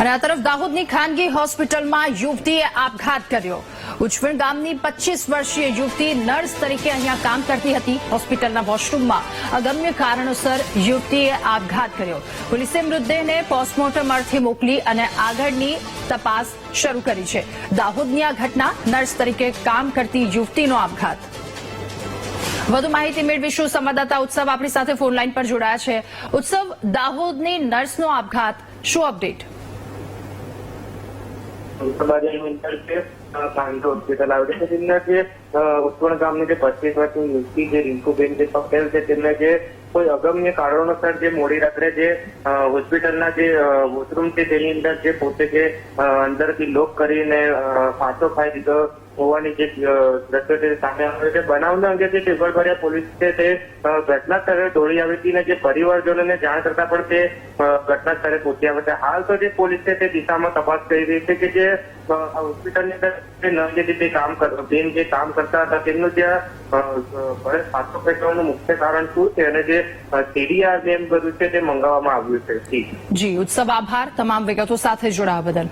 અને આ તરફ દાહોદની ખાનગી હોસ્પિટલમાં યુવતીએ આપઘાત કર્યો. ઉચવણ ગામની પચીસ વર્ષીય યુવતી નર્સ તરીકે અહીંયા કામ કરતી હતી હોસ્પિટલના વોશરૂમમાં. અગમ્ય કારણોસર યુવતીએ આપઘાત કર્યો. પોલીસે મૃતદેહને પોસ્ટમોર્ટમ અર્થે મોકલી અને આગળની તપાસ શરૂ કરી છે. દાહોદની આ ઘટના નર્સ તરીકે કામ કરતી યુવતીનો આપઘાત. વધુ માહિતી મેળવીશું. સંવાદદાતા ઉત્સવ આપણી સાથે ફોન લાઈન પર જોડાયા છે. ઉત્સવ દાહોદની નર્સનો આપઘાત. શું અપડેટ? તેમના જે ઉત્પણ ગામની જે પચીસ વર્ષની યુવતી જે રિંકુબેન જે કોઈ અગમ્ય કારણોસર જે મોડી રાત્રે જે હોસ્પિટલના જે વોશરૂમ છે, તેની અંદર જે પોતે જે અંદરથી લોક કરીને ફાંસો ખાઈ દીધો હોવાની જે દ્રશ્યો બનાવના અંગે જે ટેબલભર્યા પોલીસ છે તે ઘટના સ્થળે દોડી આવી હતી અને જે પરિવારજનોને જાણ કરતા પણ તે ઘટના સ્થળે પહોંચી આવે હાલ તો જે પોલીસ તે દિશામાં તપાસ કરી રહી છે કે જે હોસ્પિટલની અંદર જે રીતે કામ બેન જે કામ કરતા હતા તેમનું ત્યાં અ, અ, ઘરે મુખ્ય કારણ શું છે અને જે સીડીઆર એમ બધું છે તે મંગાવવામાં આવ્યું છે. જી ઉત્સવ આભાર. તમામ વિગતો સાથે જોડાવા બદલ.